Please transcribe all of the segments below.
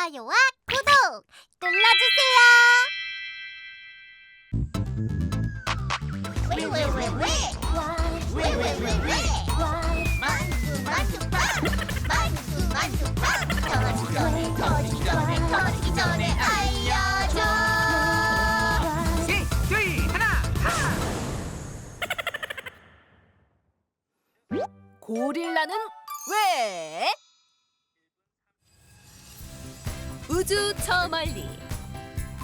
좋아요와 구독 눌러주세요. 왜왜왜왜? 왜왜왜왜? 만두 만두 빵 만두 만두 빵 터지기 전에 터지기 전에 터지기 전에 알려줘. 셋, 둘, 하나, 하! 고릴라는 왜? 우주 저 멀리.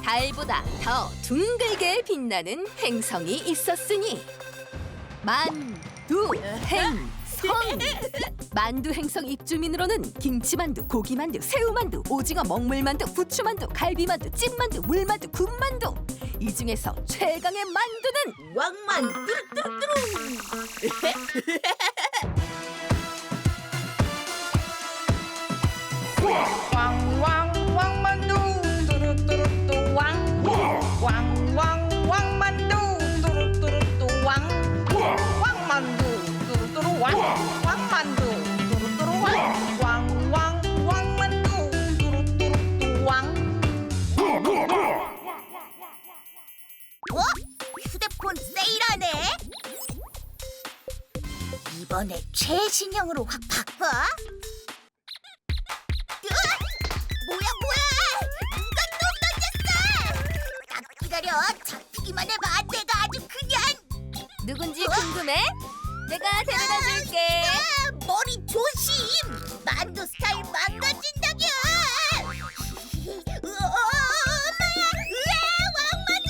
달보다 더 둥글게 빛나는 행성이 있었으니. 만두 행성. 만두 행성 입주민으로는 김치만두, 고기만두, 새우만두, 오징어 먹물만두, 부추만두, 갈비만두, 찐만두, 물만두, 군만두. 이 중에서 최강의 만두는 왕만. 왕왕 이번에 최신형으로 확 바꿔? 으악! 뭐야 뭐야! 누가 똥 던졌어! 딱 기다려! 잡히기만 해봐! 내가 아주 그냥! 누군지 궁금해? 내가 데려다 줄게. 아, 머리 조심! 만두 스타일 망가진다며! 으 어, 엄마야! 으아, 왕만두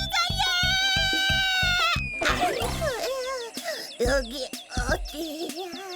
살려! 여기 어디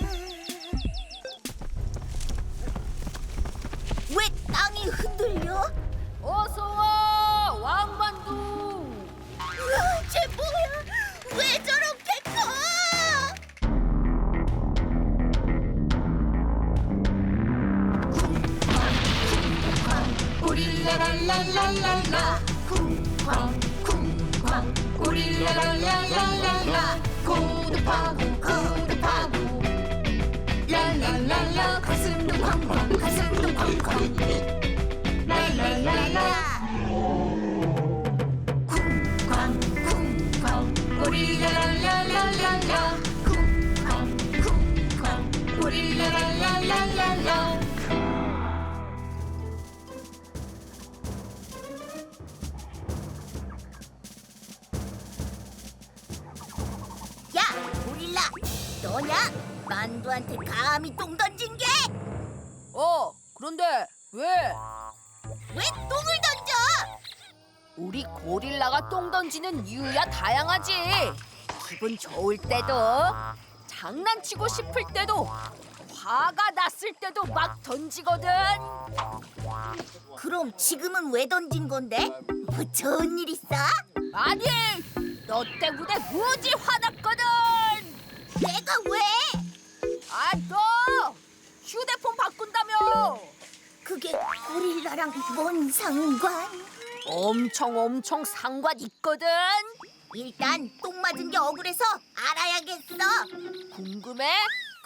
감히 똥 던진 게? 어 그런데 왜 왜 똥을 던져? 우리 고릴라가 똥 던지는 이유야 다양하지. 기분 좋을 때도, 장난치고 싶을 때도, 화가 났을 때도 막 던지거든. 그럼 지금은 왜 던진 건데? 뭐 좋은 일 있어? 아니, 너 때문에 무지 화났거든. 내가 왜? 아, 너 휴대폰 바꾼다며. 그게 고릴라랑 뭔 상관? 엄청 엄청 상관 있거든. 일단 똥 맞은 게 억울해서 알아야겠어. 궁금해?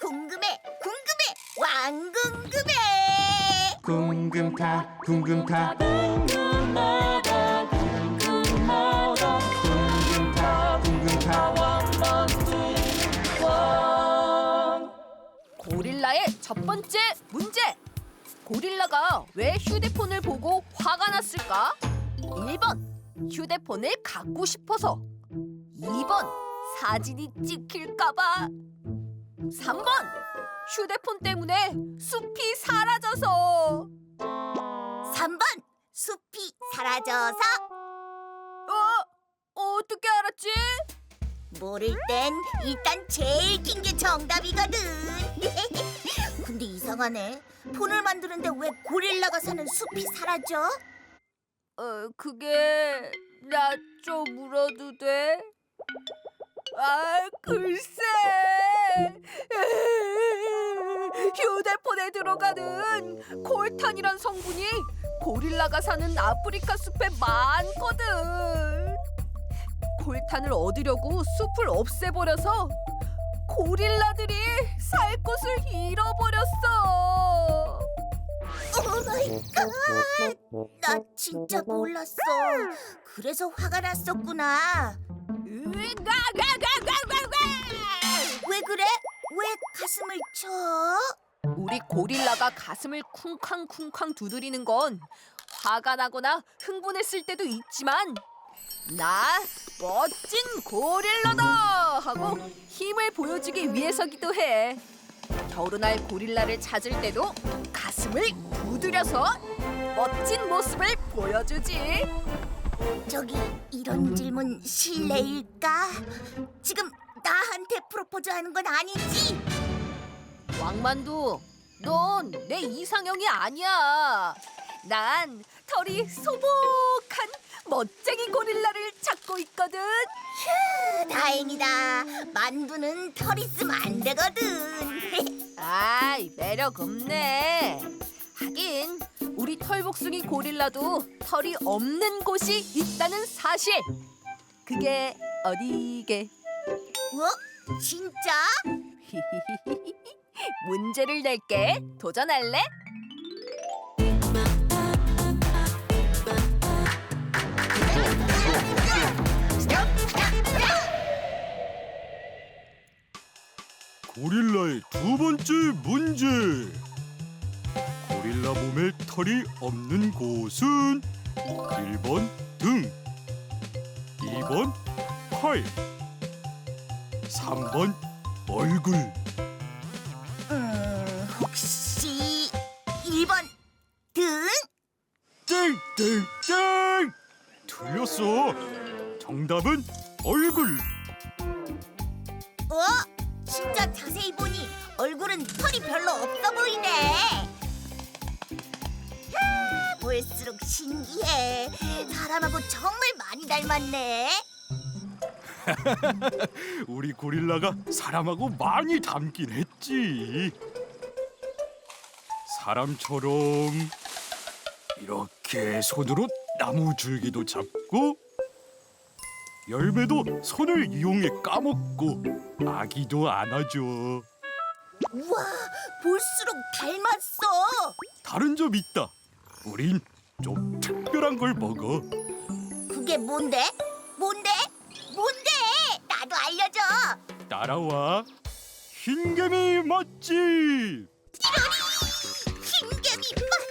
궁금해, 궁금해, 왕 궁금해. 궁금타 궁금타 궁금하다 궁금하다 첫 번째 문제. 고릴라가 왜 휴대폰을 보고 화가 났을까? 1번 휴대폰을 갖고 싶어서 2번 사진이 찍힐까봐 3번 휴대폰 때문에 숲이 사라져서 3번 숲이 사라져서 어? 어떻게 알았지? 모를 땐 일단 제일 긴 게 정답이거든. 이상하네. 폰을 만드는데 왜 고릴라가 사는 숲이 사라져? 어, 그게 나 좀 물어도 돼? 아, 글쎄. 휴대폰에 들어가는 콜탄이란 성분이 고릴라가 사는 아프리카 숲에 많거든. 콜탄을 얻으려고 숲을 없애버려서 고릴라들이 살 곳을 잃어버렸어. 오 마이 갓! 나 진짜 몰랐어. 그래서 화가 났었구나. 왜 그래? 왜 가슴을 쳐? 우리 고릴라가 가슴을 쿵쾅쿵쾅 두드리는 건 화가 나거나 흥분했을 때도 있지만 나 멋진 고릴라다 하고 힘을 보여주기 위해서기도 해. 겨울날 고릴라를 찾을 때도 가슴을 두드려서 멋진 모습을 보여주지. 저기 이런 질문 실례일까? 지금 나한테 프로포즈하는 건 아니지? 왕만두, 넌 내 이상형이 아니야. 난 털이 소복한 멋쟁이 고릴라를 찾고 있거든. 다행이다. 만두는 털 있으면 안 되거든. 아 이, 매력 없네. 하긴 우리 털복숭이 고릴라도 털이 없는 곳이 있다는 사실. 그게 어디게? 어? 진짜? 문제를 낼게. 도전할래? 고릴라의 두 번째 문제. 고릴라 몸에 털이 없는 곳은 1번 등, 2번 팔, 3번 얼굴. 음, 혹시 2번 등? 땡땡땡! 틀렸어. 정답은 얼굴. 어? 진짜 자세히 보니 얼굴은 털이 별로 없어 보이네. 야, 볼수록 신기해. 사람하고 정말 많이 닮았네. 우리 고릴라가 사람하고 많이 닮긴 했지. 사람처럼 이렇게 손으로 나무 줄기도 잡고 열매도 손을 이용해 까먹고 아기도 안아줘. 우와, 볼수록 닮았어. 다른 점 있다. 우린 좀 특별한 걸 먹어. 그게 뭔데? 뭔데? 뭔데? 나도 알려줘. 따라와. 흰개미 맛집. 흰개미 맛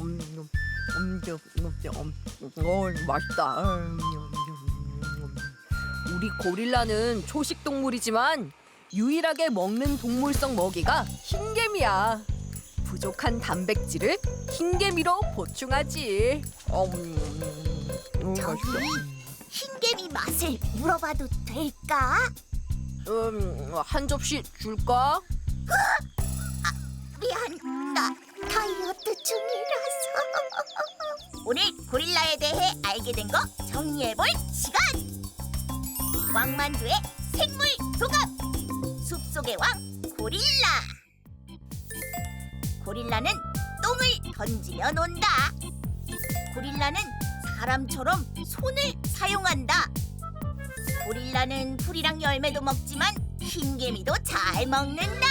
음, 음, 음, 어, 맛있다. 우리 고릴라는 초식 동물이지만 유일하게 먹는 동물성 먹이가 흰개미야. 부족한 단백질을 흰개미로 보충하지. 음, 저기 흰개미 맛을 물어봐도 될까? 음, 한 접시 줄까? 미안, 나 다이어트 중이라서. 오늘 고릴라에 대해 알게 된 거 정리해볼 시간. 왕만두의 생물 도감. 숲속의 왕 고릴라. 고릴라는 똥을 던지며 논다. 고릴라는 사람처럼 손을 사용한다. 고릴라는 풀이랑 열매도 먹지만 흰개미도 잘 먹는다.